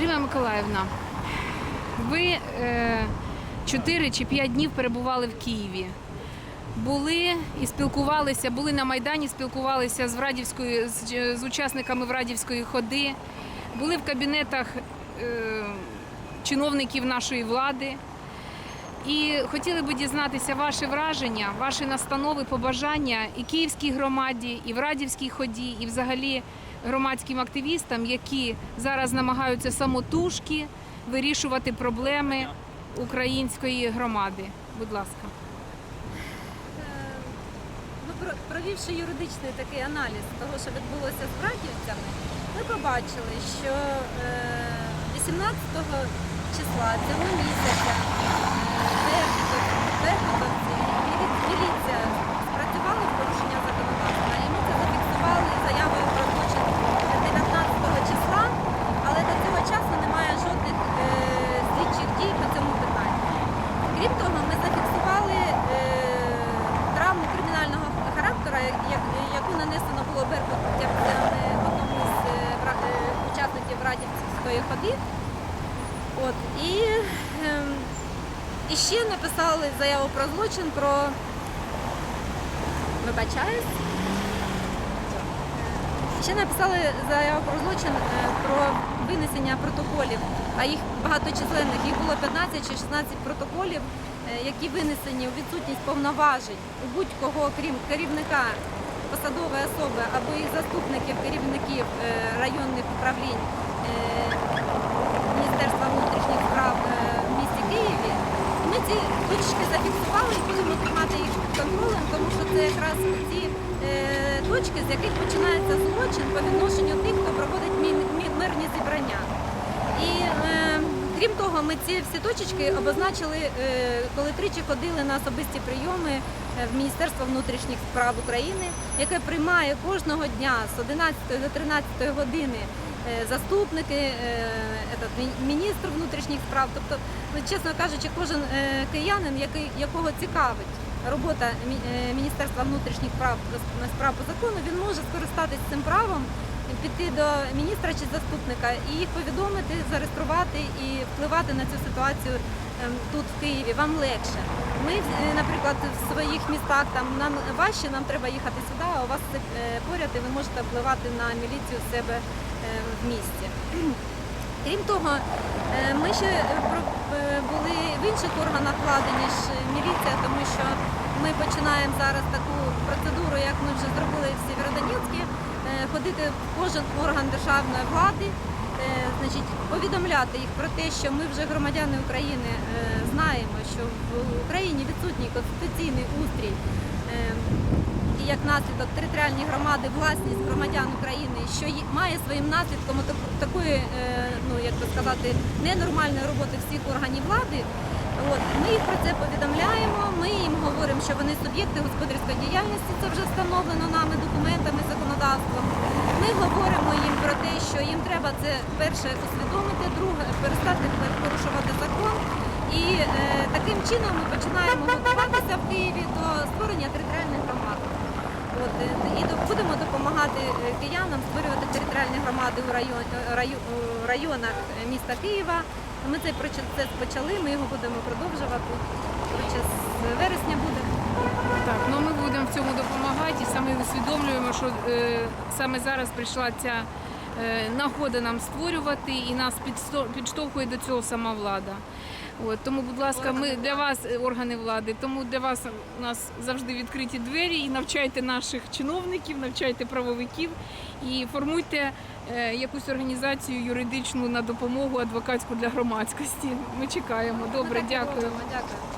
Ріма Миколаївна, ви е, 4 чи 5 днів перебували в Києві. Були і спілкувалися, були на Майдані, спілкувалися з Врадівською, з, з учасниками Врадівської ходи, були в кабінетах е, чиновників нашої влади. І хотіли би дізнатися ваші враження, ваші настанови, побажання і київській громаді, і в Радівській ході, і взагалі громадським активістам, які зараз намагаються самотужки вирішувати проблеми української громади. Будь ласка. Ну, провівши юридичний такий аналіз того, що відбулося з братівцями, ми побачили, що е, 18 числа цього місяця е, беркутовці, мілі- міліція спрацювали в порушення законодавства, і ми це зафіксували заявою про злочин 19 числа, але до цього часу немає жодних е, слідчих дій по цьому питанню. Крім того, ми зафіксували е, травму кримінального характеру, як- яку нанесено було беркутівцями одному з е, вра- е, учасників Радівської ходи. От, і, ем, і ще написали заяву про злочин про вибачаюсь. Ще написали заяву про злочин е, про винесення протоколів, а їх багаточисленних, їх було 15 чи 16 протоколів, е, які винесені у відсутність повноважень у будь-кого, крім керівника посадової особи або їх заступників, керівників е, районних управлінь е, Міністерства внутрішніх справ е, в місті Києві. Ми ці точки зафіксували і будемо тримати їх під контролем, тому що це якраз ті е, точки, з яких починається злочин по відношенню тих, хто проводить мирні зібрання. І е, крім того, ми ці всі точечки обозначили, е, коли тричі ходили на особисті прийоми в Міністерство внутрішніх справ України, яке приймає кожного дня з 11 до 13 години заступники, міністр внутрішніх справ. Тобто, ну, чесно кажучи, кожен киянин, який, якого цікавить робота е, Міністерства внутрішніх справ, справ по закону, він може скористатись цим правом піти до міністра чи заступника і їх повідомити, зареєструвати і впливати на цю ситуацію ем, тут в Києві. Вам легше. Ми, е, наприклад, в своїх містах там нам важче, нам треба їхати сюди, а у вас це е, поряд, і ви можете впливати на міліцію в себе в місті. Крім того, ми ще були в інших органах влади, ніж міліція, починаємо зараз таку процедуру, як ми вже зробили в Сєвєродонецьку, е, ходити в кожен орган державної влади, е, значить, повідомляти їх про те, що ми вже громадяни України е, знаємо, що в Україні відсутній конституційний устрій. і як наслідок територіальні громади власність громадян України, що має своїм наслідком такої, ну як би сказати, ненормальної роботи всіх органів влади. От ми їх про це повідомляємо. Ми їм говоримо, що вони суб'єкти господарської діяльності. Це вже встановлено нами документами, законодавством. Ми говоримо їм про те, що їм треба це перше усвідомити, друге перестати порушувати закон. І е, таким чином ми починаємо готуватися в Києві до створення територіальних громад. От, е, і будемо допомагати е, киянам створювати територіальні громади у район, е, районах е, міста Києва. Ми цей процес почали, ми його будемо продовжувати. Процес вересня буде. Так, ну ми будемо в цьому допомагати і саме усвідомлюємо, що е, саме зараз прийшла ця е, нагода нам створювати і нас підштовхує до цього сама влада. От, тому, будь ласка, ми для вас е, органи влади, тому для вас у нас завжди відкриті двері і навчайте наших чиновників, навчайте правовиків і формуйте е, якусь організацію юридичну на допомогу адвокатську для громадськості. Ми чекаємо. Добре, Ми дякую. Дякую.